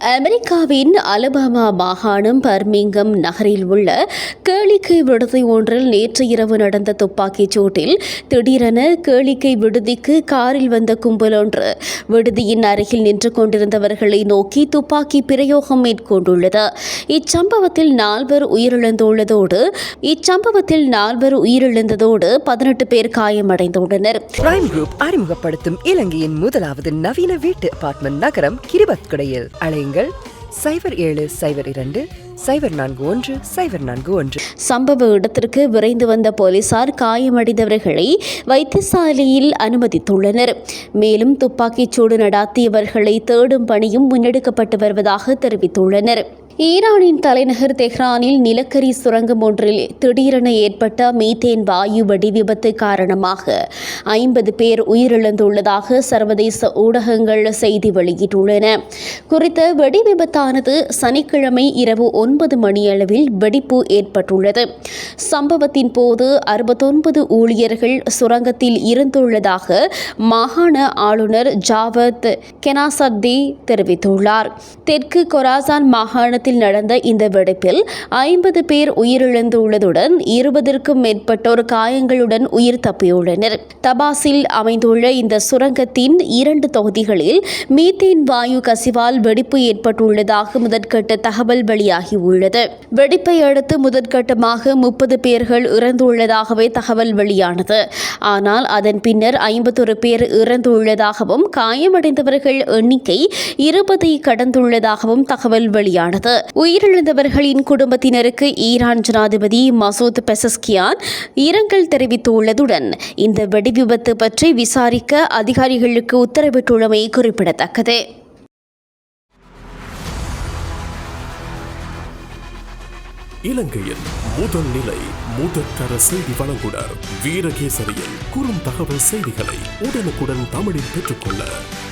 அமெரிக்காவின் அலபாமா மாகாணம் பர்மிங்கம் நகரில் உள்ள கேளிக்கை விடுதி ஒன்றில் நேற்று இரவு நடந்த துப்பாக்கிச் சூட்டில் திடீரென கேளிக்கை விடுதிக்கு காரில் வந்த கும்பல் ஒன்று விடுதியின் அருகில் நின்று கொண்டிருந்தவர்களை நோக்கி துப்பாக்கி பிரயோகம் மேற்கொண்டுள்ளது. இச்சம்பவத்தில் நால்வர் உயிரிழந்துள்ளதோடு இச்சம்பவத்தில் நால்வர் உயிரிழந்ததோடு பதினெட்டு பேர் காயமடைந்துள்ளனர். பிரைம் குரூப் அறிமுகப்படுத்தும் இலங்கையின் முதலாவது நவீன வீட்டு அபார்ட்மெண்ட் நகரம் கிரிபத்குடையில். அழையுங்கள் சைபர் ஏழு சைபர் இரண்டு சைபர் நான்கு ஒன்று சைபர் நான்கு ஒன்று. சம்பவ இடத்திற்கு விரைந்து வந்த போலீசார் காயமடைந்தவர்களை வைத்தியசாலையில் அனுமதித்துள்ளனர். மேலும் துப்பாக்கிச் சூடு நடாத்தியவர்களை தேடும் பணியும் முன்னெடுக்கப்பட்டு வருவதாக தெரிவித்துள்ளனர். ஈரானின் தலைநகர் தெஹ்ரானில் நிலக்கரி சுரங்கம் ஒன்றில் திடீரென ஏற்பட்ட மீத்தேன் வாயு வெடி விபத்து காரணமாக ஐம்பது பேர் உயிரிழந்துள்ளதாக சர்வதேச ஊடகங்கள் செய்தி வெளியிட்டுள்ளன. குறித்த வெடி விபத்தானது சனிக்கிழமை இரவு ஒன்பது மணியளவில் வெடிப்பு ஏற்பட்டுள்ளது. சம்பவத்தின் போது அறுபத்தொன்பது ஊழியர்கள் சுரங்கத்தில் இருந்துள்ளதாக மாகாண ஆளுநர் ஜாவத் கெனாசர்தி தெரிவித்துள்ளார். தெற்கு கொராசான் மாகாணத்தில் நடந்த இந்த வெடிப்பில் ஐம்பது பேர் உயிரிழந்துள்ளதுடன் இருபதற்கும் மேற்பட்டோர் காயங்களுடன் உயிர் தப்பியுள்ளனர். தபாசில் அமைந்துள்ள இந்த சுரங்கத்தின் இரண்டு தொகுதிகளில் மீத்தேன் வாயு கசிவால் வெடிப்பு ஏற்பட்டுள்ளதாக முதற்கட்ட தகவல் வெளியாகியுள்ளது. வெடிப்பை அடுத்து முதற்கட்டமாக முப்பது பேர்கள் இறந்துள்ளதாகவே தகவல் வெளியானது. ஆனால் அதன் பின்னர் ஐம்பத்தொரு பேர் இறந்துள்ளதாகவும் காயமடைந்தவர்கள் எண்ணிக்கை இருபதை கடந்துள்ளதாகவும் தகவல் வெளியானது. உயிரிழந்தவர்களின் குடும்பத்தினருக்கு ஈரான் ஜனாதிபதி மசூத் பெசஸ்கியான் இரங்கல் தெரிவித்துள்ளதுடன் இந்த வெடிவிபத்து பற்றி விசாரிக்க அதிகாரிகளுக்கு உத்தரவிட்டுள்ளமை குறிப்பிடத்தக்கது. இலங்கையின் முதல் நிலை முதற்கர செய்தி வழங்குனர் வீரகேசரியில் குறும் தகவல் செய்திகளை உடனுக்குடன் தமிழில் பெற்றுக்கொள்ள